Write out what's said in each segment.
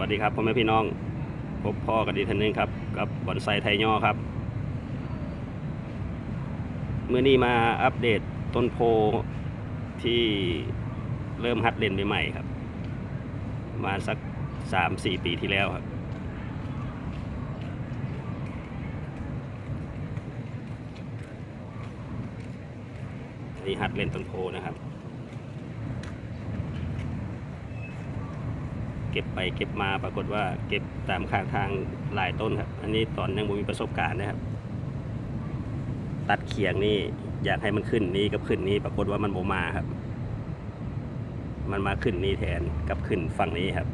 วัสดีครับพ่อแม่พี่น้อง พบพ่อกันอีกท่านหนึงครับ กับบอนไซไทยย่อครับเมื่อนี้มาอัปเดตต้นโพที่เริ่มหัดเล่นใหม่ๆครับ มาสักสามสี่ปีที่แล้วครับนนี้หัดเล่นต้นโพนะครับ ก็บไปเก็บมาปรากฏว่าเก็บตามข้างทางหลายต้นครับ อันนี้ตอนยังมีประสบการณ์นะครับ ตัดเขียงนี่อยากให้มันขึ้นนี้กับขึ้นนี้ปรากฏว่ามันโมมาครับ มันมาขึ้นนี้แทนกับขึ้นฝั่งนี้ครับ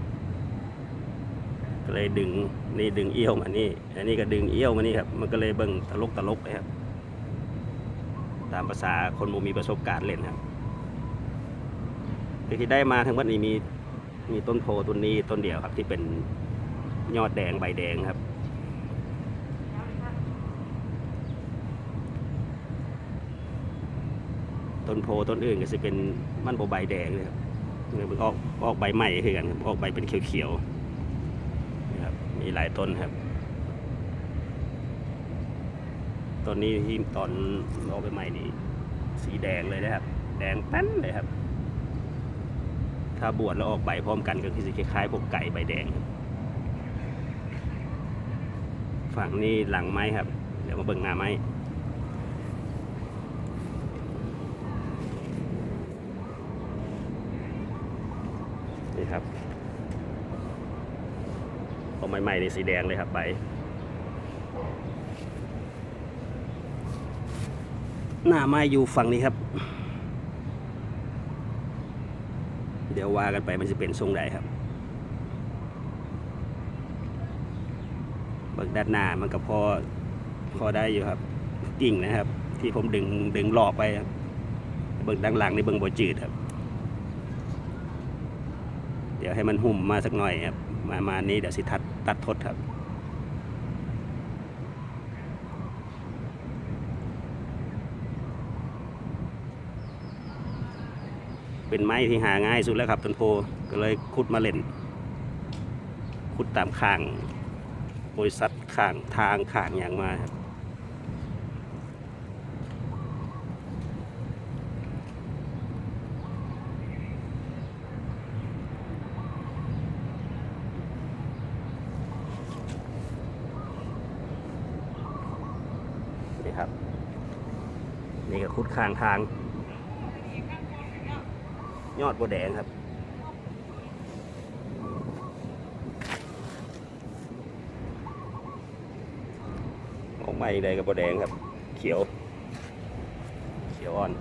ก็เลยดึงนี่ดึงเอี้ยวมานี่อันนี้ก็ดึงเอี้ยวมานี่ครับ มันก็เลยเบิ่งตลกตลกเลยครับ ตามภาษาคนบ่มีประสบการณ์เล่นครับที่ได้มาทั้งหมดนี้มี มีต้นโพต้นนี้ต้นเดียวครับ ที่เป็นยอดแดงใบแดงครับ ต้นโพต้นอื่นก็จะเป็นมันโบใบแดงเลยครับเนี่ยมันออกออกใบใหม่คือกันครับออกใบเป็นเขียวๆนะครับมีหลายต้นครับต้นนี้ที่ตอนออกใบใหม่นี่สีแดงเลยนะครับ แดงแป้นเลยครับ ถ้าบวชแล้วออกใบพร้อมกันก็คือจะคล้ายๆพวกไก่ใบแดง ฝั่งนี้หลังไม้ครับ เดี๋ยวมาเบิ่งหน้าไม้นี่ครับออกใหม่ๆในสีแดงเลยครับใบหน้าไม้อยู่ฝั่งนี้ครับ เดี๋ยวว่ากันไปมันจะเป็นทรงใดครับเบิกด้านหน้ามันก็พอพอได้อยู่ครับกิ่งนะครับ ที่ผมดึงดึงหลอกไปครับเบิกด้านหลังในเบิงบจืดครับ เดี๋ยวให้มันหุ่มมาสักหน่อยครับมามานี้เดี๋ยวสิทัดตัดทดครับ เป็นไม้ที่หาง่ายสุดแล้วครับต้นโพก็เลยขุดมาเล่นขุดตามข้างบริษัทข้างทางข้างอย่างมาครับนี่ครับ นี่ก็ขุดข้างทาง ยอดบัวแดงครับ ออกมาอีกเลยกับบัวแดงครับ เขียว เขียวอ่อน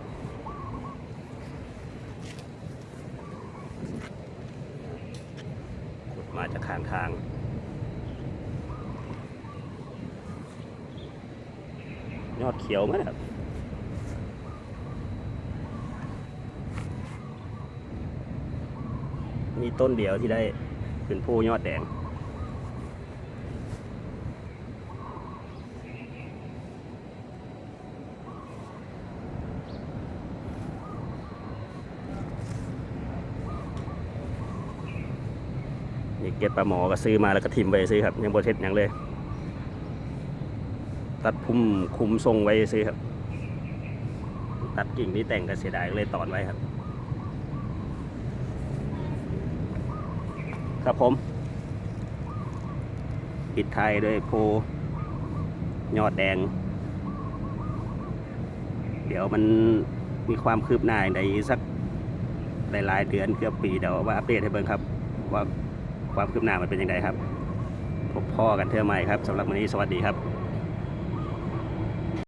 ขุดมาจากข้างทางยอดเขียวไหมครับ มีต้นเดียวที่ได้เป็นผู้ยอดแดง นี่เก็บปลาหมอก็ซื้อมาแล้วก็ทิมไว้ซื้อครับ ยังบรเช็ดหยังเลย ตัดพุ่มคุมทรงไว้ซื้อครับ ตัดกิ่งที่แต่งก็เสียดายก็เลยตอนไว้ครับ ครับผม ปิดท้ายด้วยโพยอดแดง เดี๋ยวมันมีความคืบหน้าในสักหลายๆเดือนเกือบปีเดี๋ยวว่าอัปเดตให้เบิ่งครับ ว่าความคืบหน้ามันเป็นยังไงครับพบพ่อกันเท่าไหร่ครับสำหรับวันนี้สวัสดีครับ